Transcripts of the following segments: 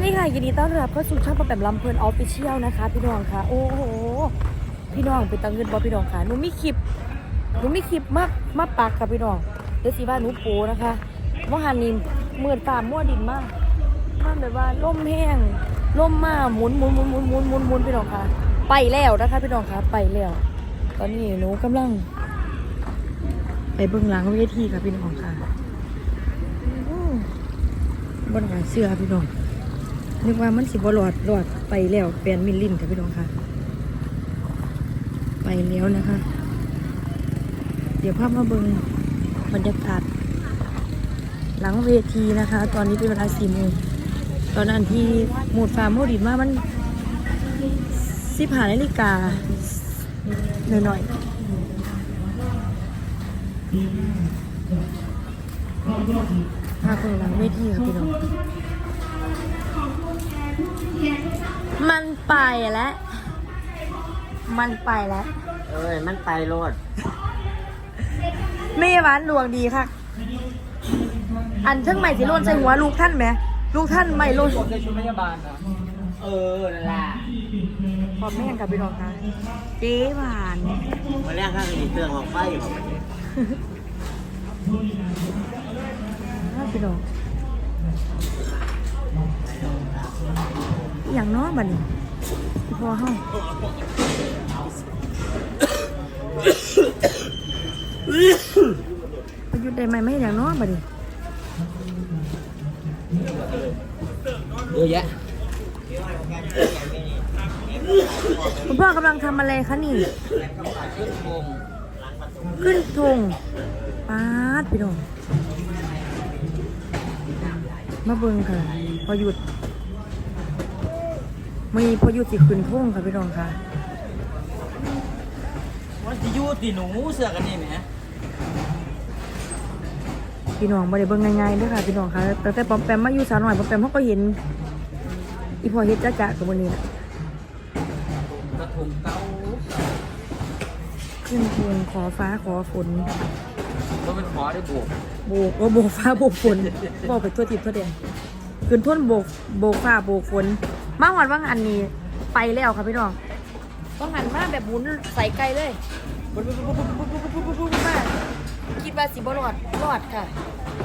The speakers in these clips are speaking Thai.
วัสดีค่ะยินดีต้อนรับเข้าสู่ช่องปะแปมลำเพลินออฟฟิเชียลนะคะ พี่น้องค่ะ โอ้โห พี่น้องเป็นตังเงินบอพี่น้องค่ะหนูมีคลิปหนูมีคลิปมามาปักค่ะพี่น้องเดี๋ยวสิว่าหนูโปนะคะว่าหันนี่เมื่อตามมั่วดินมากมันแบบว่าล่มแห้งล่มมากหมุนหมุนหมุนหมุนหมุนหมุนหมุนพี่น้องค่ะ ไปแล้วนะคะพี่น้องค่ะไปแล้ว ตอนนี้หนูกำลัง ไปเบื้องหลังเวทีค่ะพี่น้องค่ะบนหาเสื้อพี่น้อง นึกว่ามันสิบหลอดหลอดไปแล้วแปลนมิลลินค่ะพี่น้องค่ะ ไปแล้วนะคะ เดี๋ยวภาพมาเบิงบรรยากาศ หลังเวทีนะคะ ตอนนี้เป็นเวลาสี่โมงตอนนั้นที่หมูดฟาร์มโมดิมามันสิบหานาฬิกาหน่อยๆภาพเบิงหลังเวทีค่ะพี่น้อง มันไปแล้ว มันไปแล้ว เอ้ย มันไปโลดไม่หวานหลวงดีค่ะ อันเทิงใหม่สิโลนใส่หัวลูกท่านไหม ลูกท่านไม่โลนในชุดพยาบาลนะเออนั่นแหละขอบแม่งกับพี่น้องค่ะเจ๊หวานมาแรกข้างนี้เครื่องของไฟของมันน่าพี่น้อง ย่างเน้อบัดนี้พอเฮาประยุทธ์ได้ไหมไม่อย่างเน้อบัดนี้เยอะแยะคุณพ่อกำลังทำอะไรคะนี่ ขึ้นวงขึ้นธงปาดพี่น้องมาเบิ่งค่ะ พอหยุด มีพอหยุดสิขึ้นธงค่ะพี่น้องค่ะมันจะยูตีหนูเสือกันนี่ไหมพี่น้องบ่ได้เบิ่งง่ายๆเด้อค่ะพี่น้องค่ะแต่แต่ปอมแปมมาอยู่สาวหน่อยปอมแปมเขาก็เห็น อีพอเฮ็ดจ้าจ๊ะกับวันนี้น่ะกระทงเก้าขึ้นธงขอฟ้าขอฝนก็เป็นขอได้บวกโบกว่าโบกฟ้าโบกฝนบอกไปทั่วทิศทั่วแดนขึ้นท่นโบกโบกฟ้าโบกฝน มาหอดว่างานนี้ไปแล้วค่ะพี่น้องว่างานมาแบบหมุนใส่ไกลเลยบุบบุบบุบบุบบุบบุบบุบบุบมาคิดว่าสิบ่รอดรอดค่ะ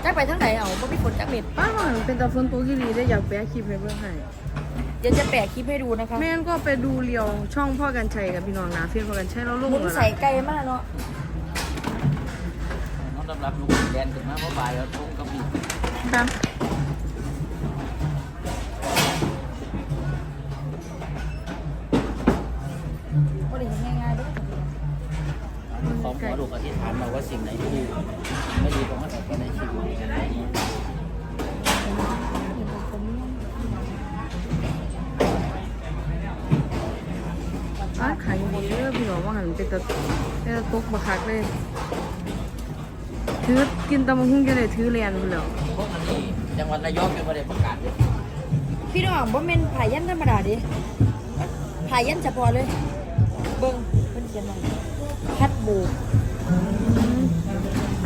จักไปทั้งไหนเอาบ่มีฝนจักเม็ดป้าหน่อยเป็นตาฝนตัวกี่ดีได้อยากแปะคลิปให้เพื่อนให้เดี๋ยวจะแปะคลิปให้ดูนะคะแม่นก็ไปดูเรียวช่องพ่อกันชัยกับพี่น้องนะเฟียนพ่อกันชัยแล้วลงหมุนแล้วใส่นะไกลมากเนาะน้องรับรับลูกแดนถึงมาเพราะบ่ายแล้วทุ่งกับมีครับบ่ ของหมอธิษฐานมาว่าสิ่งไหนที่ไม่ดีก็มาแต่ก็ในชีวิตนี้ป้าขายดีเด้อพี่น้อว่าหันเป็นตะเป็นตะตกบักคักเลยถือกินตำบักหุ่งจะได้ถือเรียนพุ่นแหล้วพวกมันี้จังหวัดระยองยังไม่ได้ประกาศเลยพี่น้องบ่แม่นผายันธรรมดาดิผายันเฉพาะเลย เบิ่งเพิ่นเขียนว่าพัดบก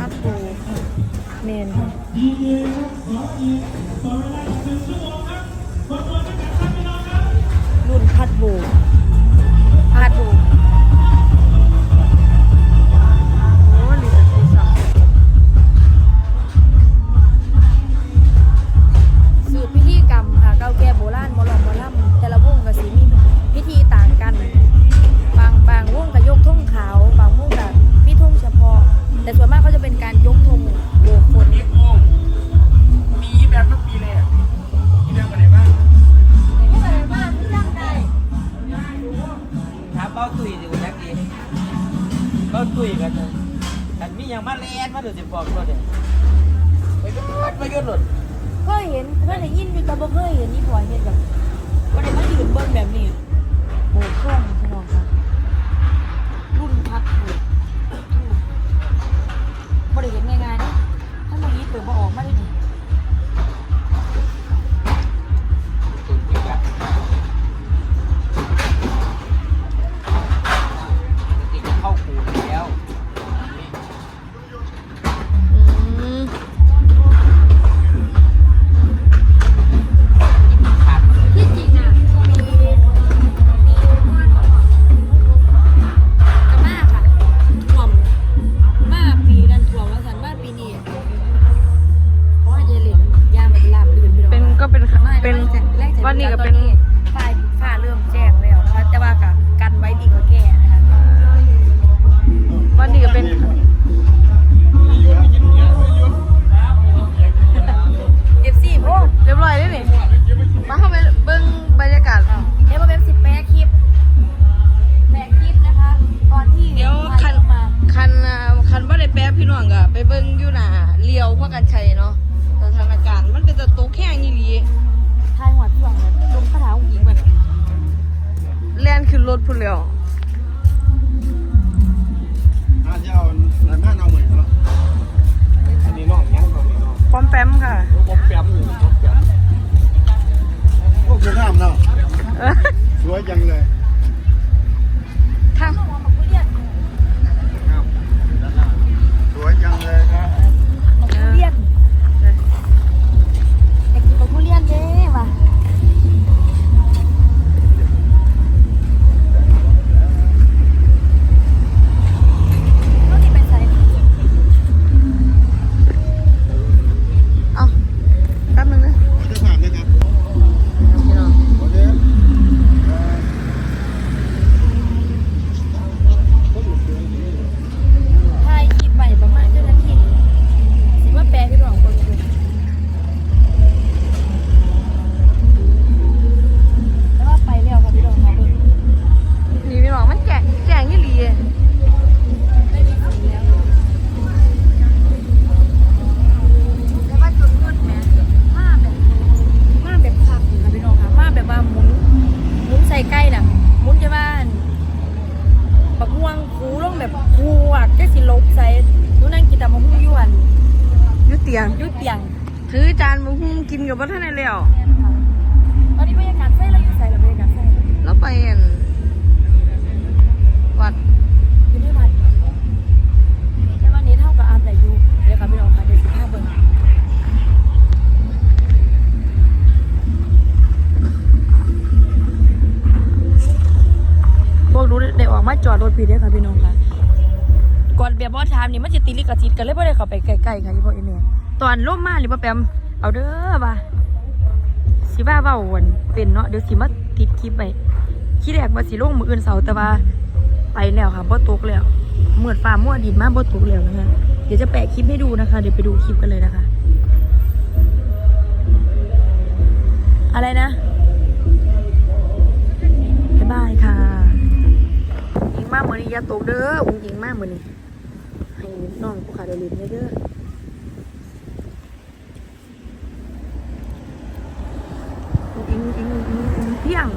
อัพปูเมน บ้าตุยอยู่จักดีเบ้าตุยกันเลยมีอย่างมาแลนมาเดือดสิบอกก็เด้ไปก็ไปก็หลุดเคยเห็นเคยได้ยินอยู่แต่บ่เคยเห็นนี่พอเห็นแบบว่าได้มายืนเบิ้งแบบนี้โอ้เครื่องพี่น้องค่ะ็นวันนี้ก็เป็นฝ่ายฝ่าเริ่มแจ้งแล้วนะคะแต่ว่ากันไว้ดีกว่าแก่นะคะวันนี้ก็เป็น รถพุ่นแล้วอาเจ้าหลายบ้านเอาเหมือนกันเนาะอันนี้น้องยังเขาเนี่ยเนาะปอมแปมค่ะผมแป๊บอยู่ผมแป๊บโอ้คือข้ามเนาะเออสวยจังเลย ถือจานมาหุ้มกินกับพ่ท่านได้แล้วแม่นค่ะตอนนี้บรรยากาศใส่เราอยู่ใส่เราบรรยากาศใส่แล้วไปอันวัดอยู่ที่วัดในวันนี้เท่ากับอาร์มแต่อยู่เดี๋ยวค่ะพี่น้องค่ะเดี๋ยวสิบห้าเบิ่งพวกรู้ได้ออกมาจอดรถพี่เด้อค่ะพี่น้องค่ะก่อนแบบบ่ถามนี่มันจะติดลิขสิทธิ์กันเลยบ่ได้เข้าไปใกล้ๆค่ะพี่พ่อเอเม ตอนล่มมาหรือว่าแปมเอาเด้อว่าสิว่าเว้าวนเป็นเนาะเดี๋ยวสิมาติดคลิปไปคิดแรกว่าสิลงมืออื่นเสาแต่ว่าไปแล้วค่ะบ่ตกแล้วเมืดฟ้ามัวดินมาบ่ตกแล้วนะคะเดี๋ยวจะแปะคลิปให้ดูนะคะ เดี๋ยวไปดูคลิปกันเลยนะคะ อะไรนะบ๊ายบายค่ะยิงมากเหมือนนี้ยาตกเด้ออุ้งยิงมากเหมือนนี้ให้น้องผู้ขาด้เลินเด้อ งอิงอิงอิงเพียง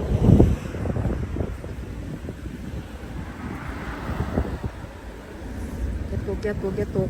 อย่าตกอย่าตกอย่าตก